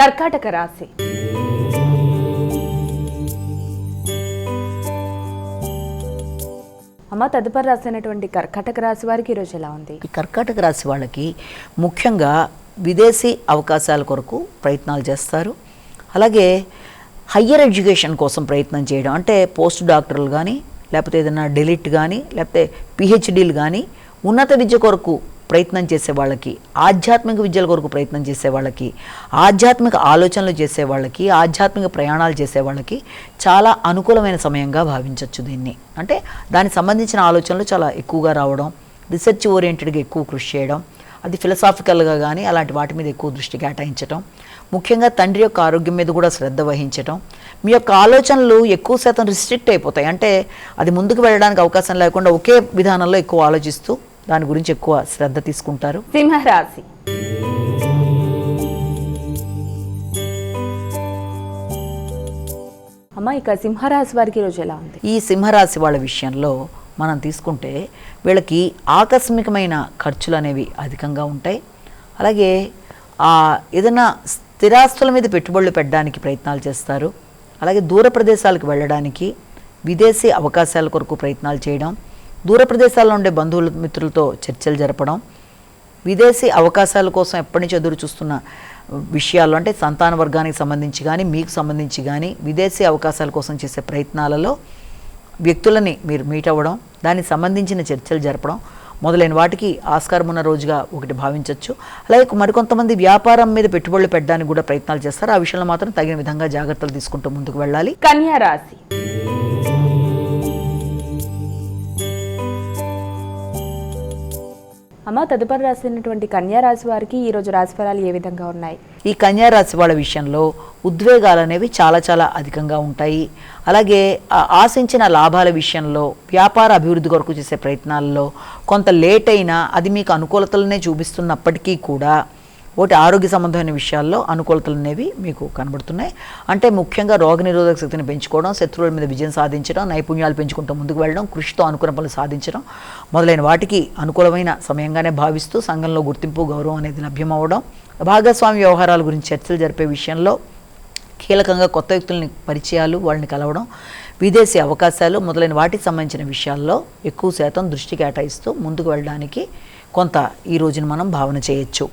కర్కాటక రాశి. అమ్మ తదుపరి రాసినటువంటి కర్కాటక రాశి వారికి ఈరోజు ఎలా ఉంది? ఈ కర్కాటక రాశి వాళ్ళకి ముఖ్యంగా విదేశీ అవకాశాల కొరకు ప్రయత్నాలు చేస్తారు. అలాగే హయ్యర్ ఎడ్యుకేషన్ కోసం ప్రయత్నం చేయడం అంటే పోస్ట్ డాక్టర్లు కానీ లేకపోతే ఏదైనా డెలిట్ కానీ లేకపోతే పిహెచ్డీలు కానీ ఉన్నత విద్య కొరకు ప్రయత్నం చేసే వాళ్ళకి ఆధ్యాత్మిక విద్యల కొరకు ప్రయత్నం చేసే వాళ్ళకి ఆధ్యాత్మిక ఆలోచనలు చేసే వాళ్ళకి ఆధ్యాత్మిక ప్రయాణాలు చేసే వాళ్ళకి చాలా అనుకూలమైన సమయంగా భావించవచ్చు దీన్ని. అంటే దానికి సంబంధించిన ఆలోచనలు చాలా ఎక్కువగా రావడం రీసెర్చ్ ఓరియంటెడ్గా ఎక్కువ కృషి చేయడం అది ఫిలసాఫికల్గా కానీ అలాంటి వాటి మీద ఎక్కువ దృష్టి కేటాయించడం ముఖ్యంగా తండ్రి యొక్క ఆరోగ్యం మీద కూడా శ్రద్ధ వహించడం మీ యొక్క ఆలోచనలు ఎక్కువ శాతం రిస్ట్రిక్ట్ అయిపోతాయి. అంటే అది ముందుకు వెళ్ళడానికి అవకాశం లేకుండా ఒకే విధానంలో ఎక్కువ ఆలోచిస్తూ దాని గురించి ఎక్కువ శ్రద్ధ తీసుకుంటారు. సింహరాశి. అమ్మ ఇక సింహరాశి వారికి ఈరోజు ఎలా ఉంది? ఈ సింహరాశి వాళ్ళ విషయంలో మనం తీసుకుంటే వీళ్ళకి ఆకస్మికమైన ఖర్చులు అనేవి అధికంగా ఉంటాయి. అలాగే ఆ ఏదైనా స్థిరాస్తుల మీద పెట్టుబడులు పెట్టడానికి ప్రయత్నాలు చేస్తారు. అలాగే దూర ప్రదేశాలకు వెళ్ళడానికి విదేశీ అవకాశాల కొరకు ప్రయత్నాలు చేయడం దూర ప్రదేశాల్లో ఉండే బంధువుల మిత్రులతో చర్చలు జరపడం విదేశీ అవకాశాల కోసం ఎప్పటి నుంచి ఎదురు చూస్తున్న విషయాలు అంటే సంతాన వర్గానికి సంబంధించి కానీ మీకు సంబంధించి కానీ విదేశీ అవకాశాల కోసం చేసే ప్రయత్నాలలో వ్యక్తులని మీరు మీట్ అవ్వడం దానికి సంబంధించిన చర్చలు జరపడం మొదలైన వాటికి ఆస్కారం ఉన్న రోజుగా ఒకటి భావించవచ్చు అలాగే మరికొంతమంది వ్యాపారం మీద పెట్టుబడులు పెట్టడానికి కూడా ప్రయత్నాలు చేస్తారు. ఆ విషయంలో మాత్రం తగిన విధంగా జాగ్రత్తలు తీసుకుంటూ ముందుకు వెళ్ళాలి. కన్యా రాశి. అమ్మ తదుపరి రాసినటువంటి కన్యా రాశి వారికి ఈరోజు రాశి ఫలాలు ఏ విధంగా ఉన్నాయి? ఈ కన్యా రాశి వాళ్ళ విషయంలో ఉద్వేగాలు అనేవి చాలా చాలా అధికంగా ఉంటాయి. అలాగే ఆశించిన లాభాల విషయంలో వ్యాపార అభివృద్ధి కొరకు చేసే ప్రయత్నాల్లో కొంత లేట్ అయినా అది మీకు అనుకూలతలనే చూపిస్తున్నప్పటికీ కూడా ఒకటి ఆరోగ్య సంబంధమైన విషయాల్లో అనుకూలతలు అనేవి మీకు కనబడుతున్నాయి. అంటే ముఖ్యంగా రోగనిరోధక శక్తిని పెంచుకోవడం శత్రువుల మీద విజయం సాధించడం నైపుణ్యాలు పెంచుకుంటూ ముందుకు వెళ్ళడం కృషితో అనుకున్న పనులు సాధించడం మొదలైన వాటికి అనుకూలమైన సమయంగానే భావిస్తూ సంఘంలో గుర్తింపు గౌరవం అనేది లభ్యమవడం భాగస్వామి వ్యవహారాల గురించి చర్చలు జరిపే విషయంలో కీలకంగా కొత్త వ్యక్తులని పరిచయాలు వాళ్ళని కలవడం విదేశీ అవకాశాలు మొదలైన వాటికి సంబంధించిన విషయాల్లో ఎక్కువ శాతం దృష్టి కేటాయిస్తూ ముందుకు వెళ్ళడానికి కొంత ఈ రోజున మనం భావన చేయొచ్చు.